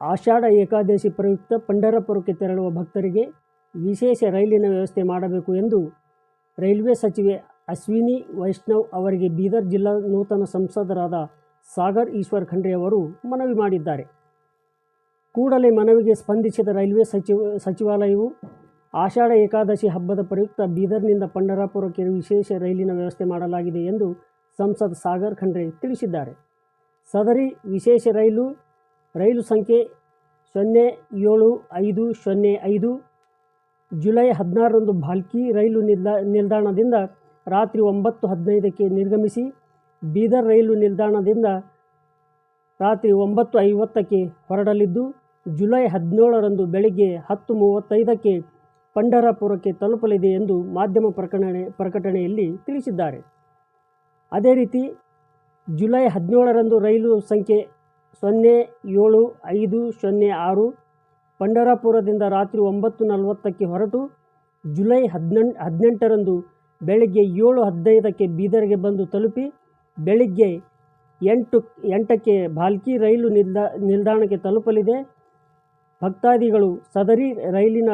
ಆಷಾಢ ಏಕಾದಶಿ ಪ್ರಯುಕ್ತ ಪಂಡರಪುರಕ್ಕೆ ತೆರಳುವ ಭಕ್ತರಿಗೆ ವಿಶೇಷ ರೈಲಿನ ವ್ಯವಸ್ಥೆ ಮಾಡಬೇಕು ಎಂದು ರೈಲ್ವೆ ಸಚಿವೆ ಅಶ್ವಿನಿ ವೈಷ್ಣವ್ ಅವರಿಗೆ ಬೀದರ್ ಜಿಲ್ಲಾ ನೂತನ ಸಂಸದರಾದ ಸಾಗರ್ ಈಶ್ವರ್ ಖಂಡ್ರೆ ಅವರು ಮನವಿ ಮಾಡಿದ್ದಾರೆ. ಕೂಡಲೇ ಮನವಿಗೆ ಸ್ಪಂದಿಸಿದ ರೈಲ್ವೆ ಸಚಿವ ಸಚಿವಾಲಯವು ಆಷಾಢ ಏಕಾದಶಿ ಹಬ್ಬದ ಪ್ರಯುಕ್ತ ಬೀದರ್ನಿಂದ ಪಂಡರಾಪುರಕ್ಕೆ ವಿಶೇಷ ರೈಲಿನ ವ್ಯವಸ್ಥೆ ಮಾಡಲಾಗಿದೆ ಎಂದು ಸಂಸದ ಸಾಗರ್ ಖಂಡ್ರೆ ತಿಳಿಸಿದ್ದಾರೆ. ಸದರಿ ವಿಶೇಷ ರೈಲು ರೈಲು ಸಂಖ್ಯೆ ಸೊನ್ನೆ ಏಳು ಐದು ಸೊನ್ನೆ ಐದು. ಜುಲೈ ಹದಿನಾರರಂದು ಭಾಲ್ಕಿ ರೈಲು ನಿಲ್ದಾ ನಿಲ್ದಾಣದಿಂದ ರಾತ್ರಿ ಒಂಬತ್ತು ಹದಿನೈದಕ್ಕೆ ನಿರ್ಗಮಿಸಿ ಬೀದರ್ ರೈಲು ನಿಲ್ದಾಣದಿಂದ ರಾತ್ರಿ ಒಂಬತ್ತು ಐವತ್ತಕ್ಕೆ ಹೊರಡಲಿದ್ದು, ಜುಲೈ ಹದಿನೇಳರಂದು ಬೆಳಗ್ಗೆ ಹತ್ತು ಮೂವತ್ತೈದಕ್ಕೆ ಪಂಢರಪುರಕ್ಕೆ ತಲುಪಲಿದೆ ಎಂದು ಮಾಧ್ಯಮ ಪ್ರಕಟಣೆ ಪ್ರಕಟಣೆಯಲ್ಲಿ ತಿಳಿಸಿದ್ದಾರೆ. ಅದೇ ರೀತಿ ಜುಲೈ ಹದಿನೇಳರಂದು ರೈಲು ಸಂಖ್ಯೆ ಸೊನ್ನೆ ಏಳು ಐದು ಸೊನ್ನೆ ಆರು ಪಂಡರಾಪುರದಿಂದ ರಾತ್ರಿ ಒಂಬತ್ತು ನಲವತ್ತಕ್ಕೆ ಹೊರಟು ಜುಲೈ ಹದಿನೆಂ ಹದಿನೆಂಟರಂದು ಬೆಳಗ್ಗೆ ಏಳು ಹದಿನೈದಕ್ಕೆ ಬೀದರ್ಗೆ ಬಂದು ತಲುಪಿ ಬೆಳಿಗ್ಗೆ ಎಂಟು ಎಂಟಕ್ಕೆ ಭಾಲ್ಕಿ ರೈಲು ನಿಲ್ದಾ ನಿಲ್ದಾಣಕ್ಕೆ ತಲುಪಲಿದೆ. ಭಕ್ತಾದಿಗಳು ಸದರಿ ರೈಲಿನ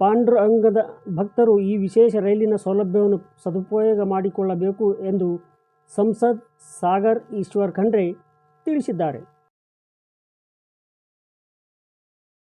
ಪಾಂಡ್ರಂಗದ ಭಕ್ತರು ಈ ವಿಶೇಷ ರೈಲಿನ ಸೌಲಭ್ಯವನ್ನು ಸದುಪಯೋಗ ಮಾಡಿಕೊಳ್ಳಬೇಕು ಎಂದು ಸಂಸದ್ ಸಾಗರ್ ಈಶ್ವರ್ ಖಂಡ್ರೆ ತಿಳಿಸಿದ್ದಾರೆ